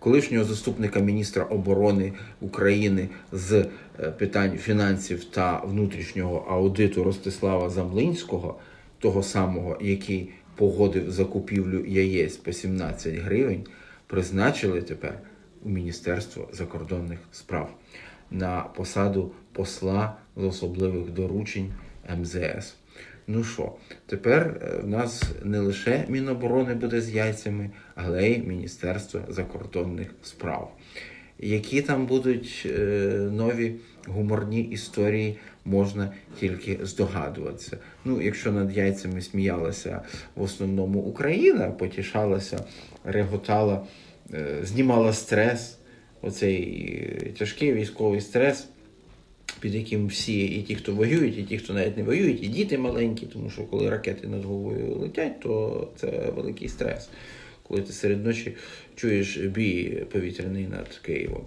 колишнього заступника міністра оборони України з е, питань фінансів та внутрішнього аудиту Ростислава Замлинського, того самого, який погодив закупівлю яєць по 17 гривень, призначили тепер у Міністерство закордонних справ на посаду посла з особливих доручень МЗС. Ну що, тепер е, в нас не лише Міноборони буде з яйцями, але й Міністерство закордонних справ. Які там будуть е, нові гуморні історії, можна тільки здогадуватися. Ну, якщо над яйцями сміялася в основному Україна, потішалася, реготала, е, знімала стрес, оцей е, тяжкий військовий стрес під яким всі, і ті, хто воюють, і ті, хто навіть не воюють, і діти маленькі, тому що коли ракети над головою летять, то це великий стрес. Коли ти серед ночі чуєш бій повітряний над Києвом.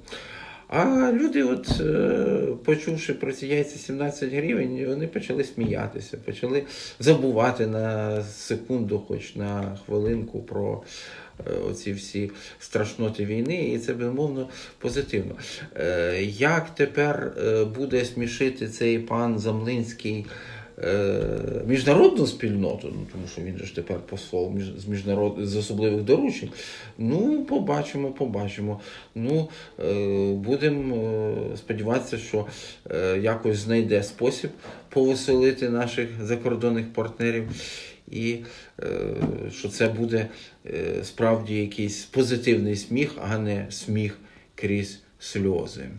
А люди, от е, почувши про ці яйця 17 гривень, вони почали сміятися, почали забувати на секунду, хоч на хвилинку про е, оці всі страшноти війни, і це безумовно позитивно. Е, Як тепер буде смішити цей пан Замлинський? Е, Міжнародну спільноту, ну тому що він ж тепер посол з міжнарод з особливих доручень. Ну, побачимо, побачимо. Ну, е, будемо е, сподіватися, що якось знайде спосіб повеселити наших закордонних партнерів, і е, що це буде е, справді якийсь позитивний сміх, а не сміх крізь сльози.